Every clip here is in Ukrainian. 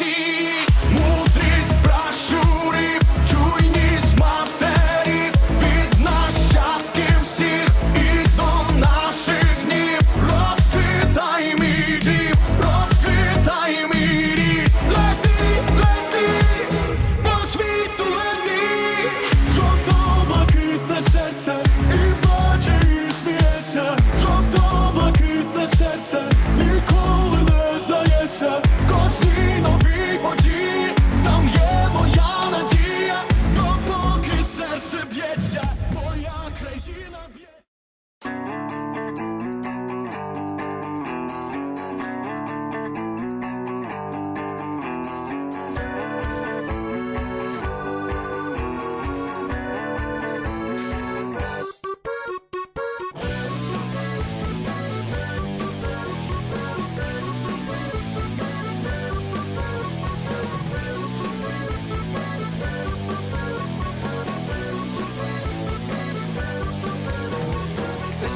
she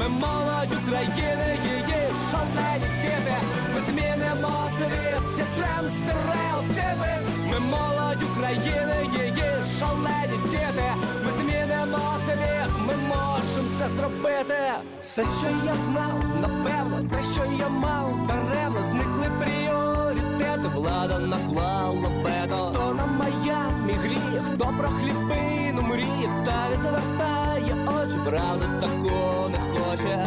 Ми молодь України, її шалені діти Ми змінимо світ, зітрем стереотипи. Ми молодь України, її шалені діти Ми змінимо світ, ми можемо це зробити. Все, що я знав, напевно, те, що я мав, даремно зникли пріоритети, влада наклала вето То на Майамі гріх, хто про правда такого не хоче.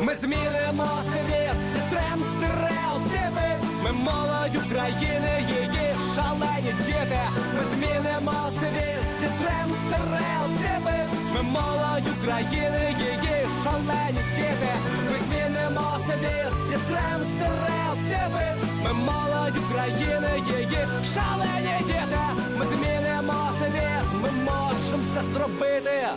Ми змінимо світ, зітрем стереотипи. Ми молодь України, її шалені діти. Ми змінимо світ, зітрем стереотипи. Ми молодь України, її шалені діти. Ми змінимо світ, зітрем стереотипи. Ми молодь України, її шалені діти. Ми змінимо світ, ми можемо це зробити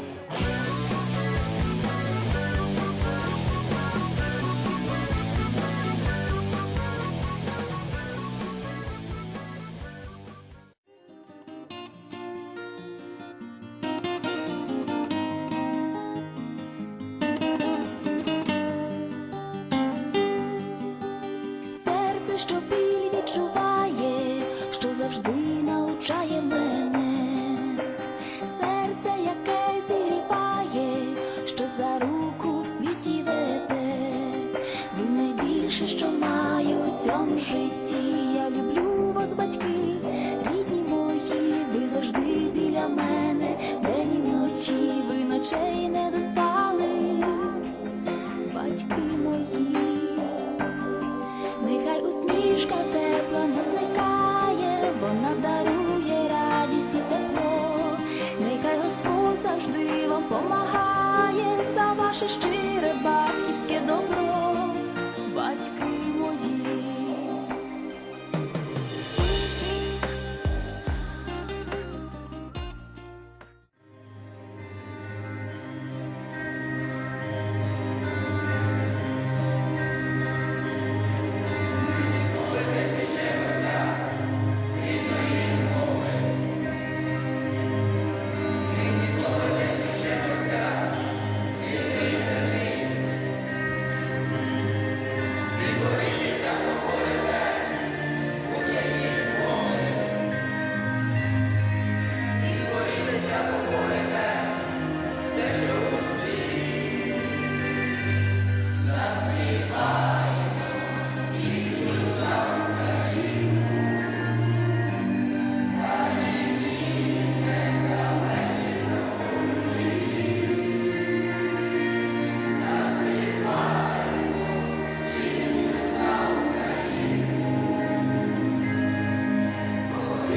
житті. Я люблю вас, батьки, рідні мої, ви завжди біля мене, день і вночі, ви ночей не доспали, батьки мої. Нехай усмішка тепла не зникає, вона дарує радість і тепло. Нехай Господь завжди вам помагає за ваше щире